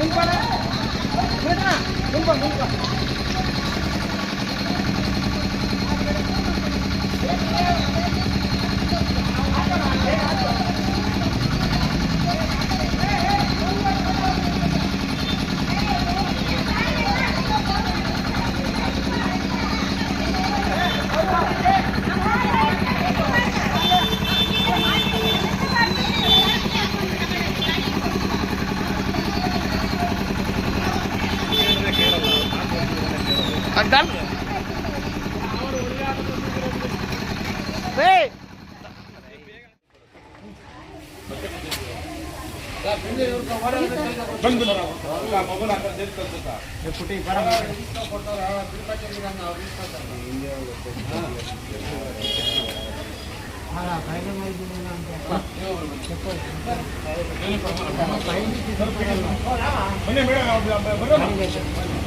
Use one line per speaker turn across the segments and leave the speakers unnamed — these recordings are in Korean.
ಮುಂಪ ಮುಂಪ ಮುಂಪ Agdal? Hey!
మేడం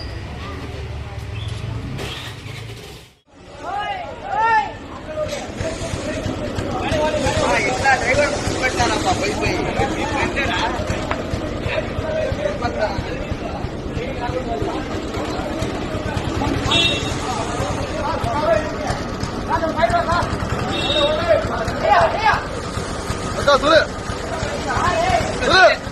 さあ、それそれ